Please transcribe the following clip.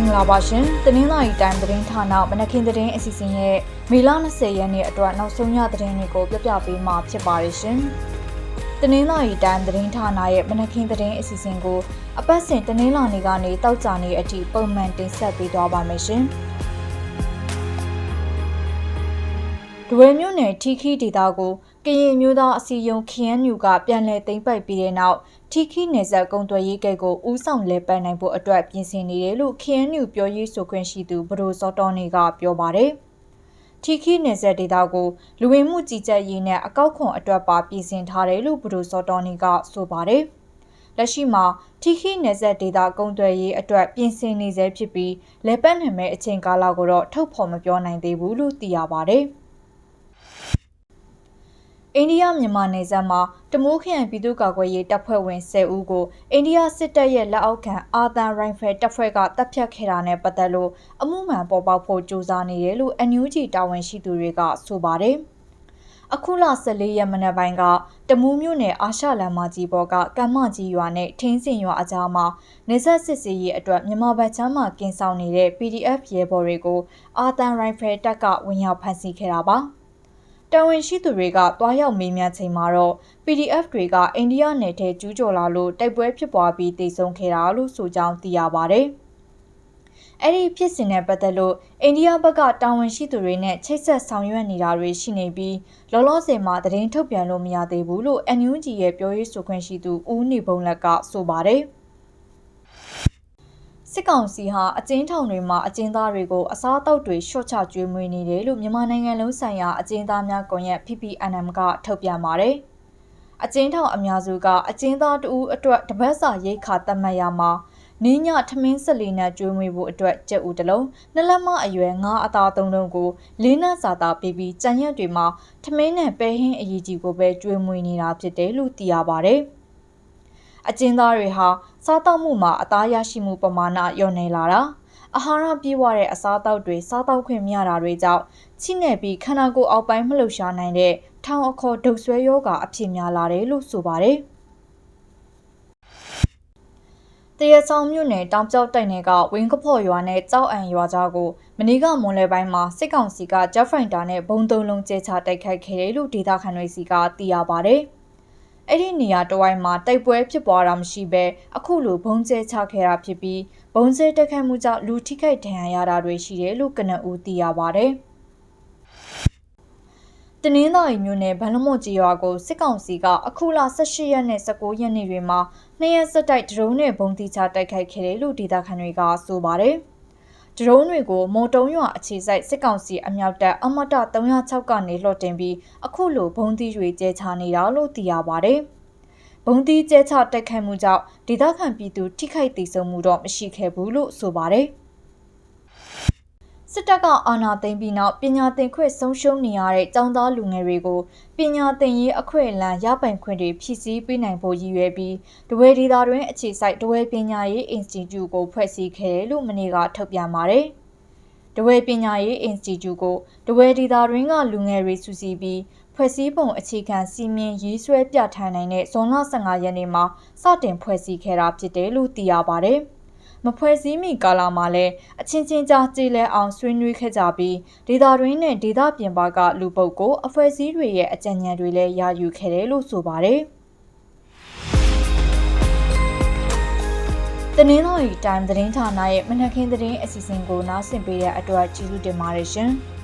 င်္ဂလာပါရှင်။တနင်္လာရီတိုင်းသတင်းဌာနမနခင်သတင်းအစီအစဉ်ရဲ့မေလ20ရက်နေ့အတွက်နောက်ဆုံးရသတင်းတွေကိုပြပြပေးမှာဖြစ်ပါတယ်ရှင်။တနင်္လာရီတိုင်းသတင်းဌာနရဲ့မနခင်သတင်းအစီအစဉ်ကိုအပတ်စဉ်တနင်္လာနေ့ကနေတောက်ကြနေ့အထိပုံမှန်တင်ဆက်ပေးသွားပါမယ်ရှင်။ ဒဝဲမြို့နယ်ထီခီဒေတာကိုကရင်မျိုးသားအစည်းအရုံး KNU ကပြန်လည်သိမ်းပိုက်ပြီးတဲ့နောက်ထီခီနယ်စပ်ကုံသွယ်ရေးကိတ်ကိုဦးဆောင်လဲပတ်နိုင်ဖို့အတွက်ပြင်ဆင်နေတယ်လို့ KNU ပြောရေးဆိုခွင့်ရှိသူဘဒိုစောတော်နေကပြောပါတယ်။ထီခီနယ်စပ်ဒေတာကိုလူဝင်မှုကြီးကြပ်ရေးနဲ့အကောက်ခွန်အတွက်ပါပြင်ဆင်ထားတယ်လို့ဘဒိုစောတော်နေကဆိုပါတယ်။လက်ရှိမှာထီခီနယ်စပ်ဒေတာကုံသွယ်ရေးအတွက်ပြင်ဆင်နေဆဲဖြစ်ပြီးလဲပတ်နိုင်မဲ့အချိန်ကာလကိုတော့ထုတ်ဖော်မပြောနိုင်သေးဘူးလို့သိရပါတယ်။ အိန္ဒိယမြန်မာနယ်စပ်မှာတမိုးခရိုင်ပြည်သူ့ကာကွယ်ရေးတပ်ဖွဲ့ဝင်10ဦးကိုအိန္ဒိယစစ်တပ်ရဲ့လက်အောက်ခံအာသန်ရိုင်ဖယ်တပ်ဖွဲ့ကတပ်ဖြတ်ခဲ့တာနဲ့ပတ်သက်လို့အမှုမှန်ပေါ်ပေါက်ဖို့ကြိုးစားနေတယ်လို့ NUG တာဝန်ရှိသူတွေကဆိုပါတယ်။အခုလ14ရက်မနက်ပိုင်းကတမူးမြို့နယ်အာရှလမ်းမကြီးပေါ်ကကမ္မကြီးရွာနဲ့ထင်းစင်ရွာအကြားမှာနေဆက်စစ်စီရေးအတွက်မြန်မာဘက်ချမ်းမှာကင်ဆောင်နေတဲ့ PDF ရဲဘော်တွေကိုအာသန်ရိုင်ဖယ်တပ်ကဝင်ရောက်ဖမ်းဆီးခဲ့တာပါ။ တာဝန်ရှိသူတွေကတွားရောက်မေးမြန်းချိန်မှာတော့ PDF တွေကအိန္ဒိယနယ်ထဲကျူးကျော်လာလို့တိုက်ပွဲဖြစ်ပွားပြီးတိုက်ဆုံခဲ့တာလို့ဆိုကြောင်းသိရပါဗျ။အဲ့ဒီဖြစ်စဉ်နဲ့ပတ်သက်လို့အိန္ဒိယဘက်ကတာဝန်ရှိသူတွေနဲ့ချိတ်ဆက်ဆောင်ရွက်နေတာတွေရှိနေပြီးလောလောဆယ်မှာသတင်းထုတ်ပြန်လို့မရသေးဘူးလို့ NUG ရဲ့ပြောရေးဆိုခွင့်ရှိသူဦးနေဘုံလက်ကဆိုပါတယ်။ စစ်ကောင်စီဟာအကျဉ်းထောင်တွေမှာအကျဉ်းသားတွေကိုအစားအသောက်တွေရှော့ချကျွေးမွေးနေတယ်လို့မြန်မာနိုင်ငံလုံးဆိုင်ရာအကျဉ်းသားများကွန်ရက် PPNM ကထုတ်ပြန်ပါတယ်။အကျဉ်းထောင်အများစုကအကျဉ်းသားတဦးအတွက်တပတ်စာရိတ်ခါသတ်မှတ်ရမှာနင်းညထမင်းဆက်လီနဲ့ကျွေးမွေးဖို့အတွက်ကြက်ဦးတလုံးနှလက်မအရွယ်ငါးအသားသုံးလုံးကိုလေးနက်စာသားပြီးပြီးကြံရက်တွေမှာထမင်းနဲ့ပဲဟင်းအရေးကြီးကိုပဲကျွေးမွေးနေတာဖြစ်တယ်လို့သိရပါတယ်။ အကျဉ်းသားတွေဟာစားတောက်မှုမှာအသားရရှိမှုပမာဏလျော့နေလာတာအာဟာရပြည့်ဝတဲ့အစားအသောက်တွေစားတောက်ခွင့်မရတာတွေကြောင့်ချိနေပြီးခန္ဓာကိုယ်အောက်ပိုင်းမလှုပ်ရှားနိုင်တဲ့ထောင်အခေါ်ဒုတ်ဆွဲယောဂအဖြစ်များလာတယ်လို့ဆိုပါတယ်။တရဆောင်မြို့နယ်တောင်ကျောက်တိုက်နယ်ကဝင်းကဖော်ရွာနဲ့ကြောက်အံရွာကြားကိုမနေ့ကမွန်လယ်ပိုင်းမှာစစ်ကောင်စီကဂျက်ဖိုင်တာနဲ့ဘုံသုံးလုံးကျဲချတိုက်ခိုက်ခဲ့တယ်လို့ဒေသခံတွေစီကသိရပါဗျ။ အဲ့ဒီနေရာတဝိုင်းမှာတိုက်ပွဲဖြစ်ပွားတာမရှိဘဲအခုလိုဘုံကျဲချခဲ့တာဖြစ်ပြီးဘုံကျဲတက်ခတ်မှုကြောင့်လူထိခိုက်ဒဏ်ရာရတာတွေရှိတယ်လို့ကနဦးသိရပါဗျ။တနင်္သာရီမြို့နယ်ဗန်လမော့ကြီးရွာကိုစစ်ကောင်စီကအခုလ18ရက်နဲ့19ရက်နေ့တွေမှာနှစ်ရက်စက်တိုက်ဒရုန်းနဲ့ဘုံတိချတိုက်ခိုက်ခဲ့တယ်လို့ဒေသခံတွေကဆိုပါတယ်။ ဒရုန်းတွေကိုမော်တုံးရွာအခြေစိုက်စစ်ကောင်စီအမြောက်တပ်အမတ306ကနေလှော့တင်ပြီးအခုလိုဘုံသီးတွေကျဲချနေတာလို့သိရပါတယ်။ဘုံသီးကျဲချတိုက်ခိုက်မှုကြောင့်ဒေသခံပြည်သူထိခိုက်ဒေဆုံးမှုတော့မရှိခဲ့ဘူးလို့ဆိုပါတယ်။ စစ်တပ်ကအာဏာသိမ်းပြီးနောက်ပညာသင်ခွင့်ဆုံးရှုံးနေရတဲ့ကျောင်းသားလူငယ်တွေကိုပညာသင်ရေးအခွင့်အလမ်းရပိုင်ခွင့်တွေဖြည့်ဆည်းပေးနိုင်ဖို့ရည်ရွယ်ပြီးတဝဲဒေတာတွင်အခြေစိုက်တဝဲပညာရေးအင်စတီကျုကိုဖွဲ့စည်းခဲ့တယ်လို့မနေ့ကထုတ်ပြန်ပါတယ်။တဝဲပညာရေးအင်စတီကျုကိုတဝဲဒေတာတွင်ကလူငယ်တွေစုစည်းပြီးဖွဲ့စည်းပုံအခြေခံစီမင်းရေးဆွဲပြဋ္ဌာန်းနိုင်တဲ့ဇွန်လ15ရက်နေ့မှာစတင်ဖွဲ့စည်းခဲ့တာဖြစ်တယ်လို့သိရပါတယ်။ မဖွဲ့စည်းမီကာလမှာလည်းအချင်းချင်းကြားကြည်လဲအောင်ဆွေးနွေးခဲ့ကြပြီးဒေတာတွင်းနဲ့ဒေတာပြင်ပကလူပုတ်ကိုအဖွဲ့အစည်းတွေရဲ့အကြံဉာဏ်တွေလည်းရယူခဲ့တယ်လို့ဆိုပါတယ်တနင်္လာရီတိုင်းသတင်းဌာနရဲ့မနက်ခင်းသတင်းအစီအစဉ်ကိုနားဆင်ပေးတဲ့အတွက်ကျေးဇူးတင်ပါတယ်ရှင်။